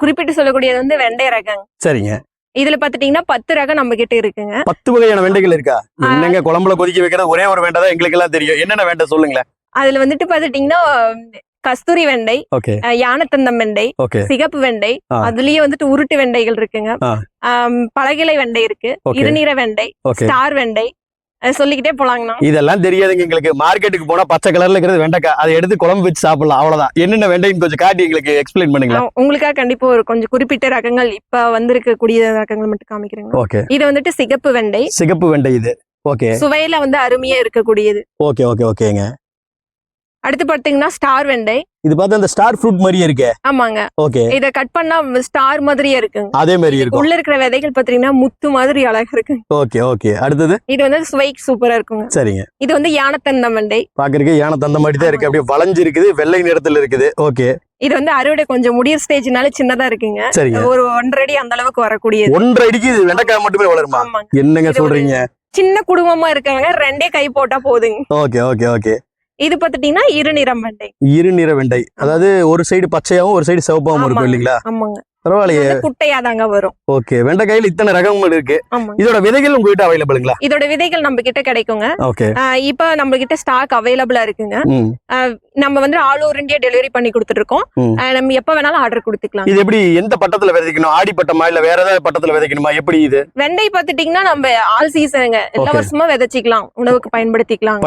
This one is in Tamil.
குறிப்பிட்டு சொல்லக்கூடியது வந்து வெண்டை ரகங்க சரிங்க. இதுல பாத்துட்டீங்கன்னா பத்து ரகம் நம்ம கிட்ட இருக்குங்க. பத்து வகையான வெண்டைகள் இருக்கா? என்னங்க குழம்புல கொதிக்க வைக்கிறது ஒரே ஒரு வெண்டை தான் எங்களுக்கு எல்லாம் தெரியும். என்னென்ன வெண்டை சொல்லுங்களேன். அதுல வந்துட்டு பாத்துட்டீங்கன்னா கஸ்தூரி வெண்டை யானத்தந்தம் வெண்டை சிகப்பு வெண்டை. அதுலயே வந்துட்டு உருட்டு வெண்டைகள் இருக்குங்க. பலகிலை வெண்டை இருக்கு இருநீர வெண்டை ஸ்டார் வெண்டை சொல்லிக்கிட்டே போலாங்கண்ணா. இதெல்லாம் தெரியாதுங்க எங்களுக்கு. மார்க்கெட்டுக்கு போனா பச்சை கலர்ல இருக்கிறது வெண்டைக்காய். அதை எடுத்து குழம்பு வச்சு சாப்பிடலாம். அவ்வளவுதான். என்னென்ன வெண்டைன்னு கொஞ்சம் காட்டி எங்களுக்கு எக்ஸ்பிளைன் பண்ணுங்களேன். அஹ் உங்களுக்காக கண்டிப்பா ஒரு கொஞ்சம் குறிப்பிட்ட ரகங்கள் இப்ப வந்திருக்கக்கூடிய ரகங்கள் மட்டும் காமிக்கிறேங்க. ஓகே. இது வந்துட்டு சிகப்பு வெண்டை. சிகப்பு வெண்டை இது. ஓகே. சுவையில வந்து அருமையா இருக்கக்கூடியது. ஓகே ஓகே ஓகேங்க. அடுத்து பாத்தீங்கன்னா ஸ்டார் வெண்டை. இது பார்த்தா அந்த ஸ்டார் ஃப்ரூட் மாதிரியே இருக்கே. ஆமாங்க. ஓகே. இத கட் பண்ணா ஸ்டார் மாதிரியே இருக்குங்க. அதே மாதிரி இருக்கும். உள்ள இருக்கிற விதைகள் பாத்தீங்கன்னா முத்து மாதிரி அழகா இருக்கு ஓகே ஓகே. அடுத்தது? இது வந்து சுவைக்கு சூப்பரா இருக்குங்க. சரிங்க. இது வந்து யானத்தந்தம் வெண்டை. பாக்குறதுக்கு யானை தந்த மாதிரி தான் இருக்கு. அப்படியே வளைஞ்சு இருக்குது வெள்ளை நிறத்துல இருக்குது. ஓகே. இது வந்து அறுவடை கொஞ்சம் முடிய ஸ்டேஜ்னால சின்னதா இருக்குங்க. ஒரு ஒன்றரை அடி அந்த அளவுக்கு வரக்கூடியது. ஒன்றரை அடிக்கு இது வெண்டைக்காய் மட்டுமே வளருமா? என்னங்க சொல்றீங்க? சின்ன குடும்பமா இருக்காங்க ரெண்டே கை போட்டா போதுங்க. Okay okay okay. இது பாத்துட்டீங்கன்னா இருநிறம் வெண்டை இரு நிற வெண்டை. அதாவது ஒரு சைடு பச்சையாவும் ஒரு சைடு சிவப்பாவும் இருக்கும். இல்லைங்களா? ஆமாங்க. பரவாயில்லையே. குட்டையா தாங்க வரும். ஓகே. வெண்டைக்காயில இத்தனை ரகங்கள் இருக்கு. இதோட விதைகள் உங்ககிட்ட அவைலபிளுங்களா இதோட விதைகள் நம்ம கிட்ட கிடைக்குங்க. ஓகே. இப்ப நம்ம கிட்ட ஸ்டாக் அவைலபிளா இருக்குங்க நம்ம வந்து ஆல் ஓவர் இந்தியா டெலிவரி பண்ணி கொடுத்துட்டு இருக்கோம் நம்ம எப்ப வேணாலும் ஆர்டர் கொடுத்துக்கலாம் இது எப்படி எந்த பட்டத்துல விதைக்கணும்? ஆடி பட்டமா இல்ல வேற ஏதாவது பட்டத்துல விதைக்கணுமா? எப்படி இது? வெண்டை பாத்துட்டீங்கன்னா நம்ம ஆல் சீசனுங்க எல்லா. வருஷமா விதைச்சிக்கலாம். உணவுக்கு பயன்படுத்திக்கலாம்